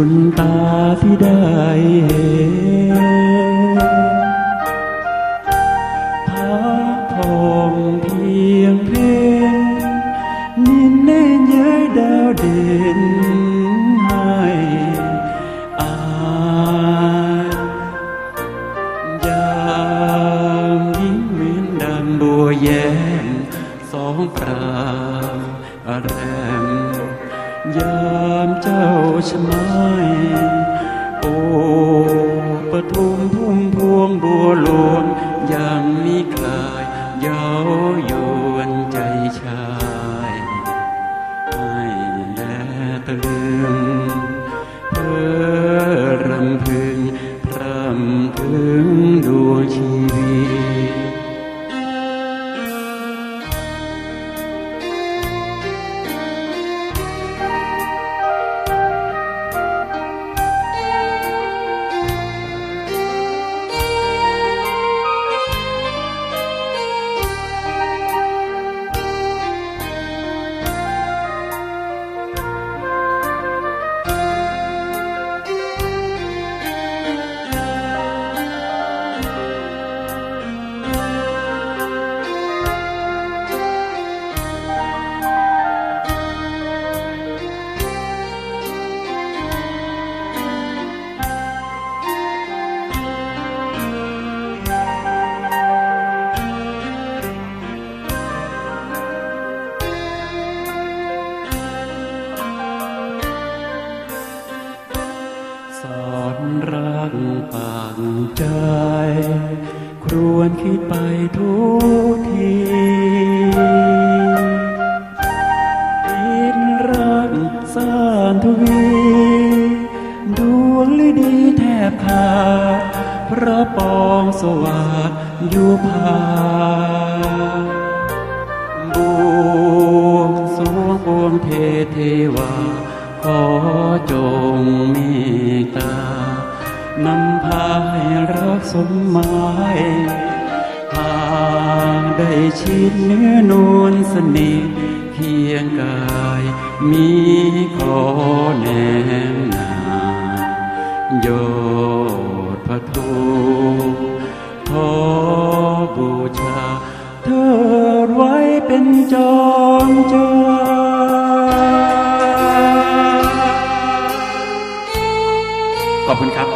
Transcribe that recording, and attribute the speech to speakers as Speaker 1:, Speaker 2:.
Speaker 1: บุญตาที่ได้เห็นพักผ่อนเพียงเพนนินแน่เย้ยดาวเด่นให้อายยามยิ้มเหมือนดังบัวแย้มสองปรางอารม ยามเจ้าชมายโอปทุมพุ่มพวงบัวหลวงยังมีคลายเย้ายวนใจชายให้แลตลึงเพื่อรำพึงพรำถึงดวงชีวิต สอนรักปากใจ ครวนคิดไปทุกทีอินรักสานทวีดวงฤดีแทบขาดพระปองสวัสดอยู่ภาบวงสรวงปวงเทเทวาขอจง สมหมายหากได้ชิดเนื้อนวลสนิทเคียงกายมีขอแนมหนาโยดพระทูขอบูชาเธอไว้เป็นจอมใจขอบคุณครับ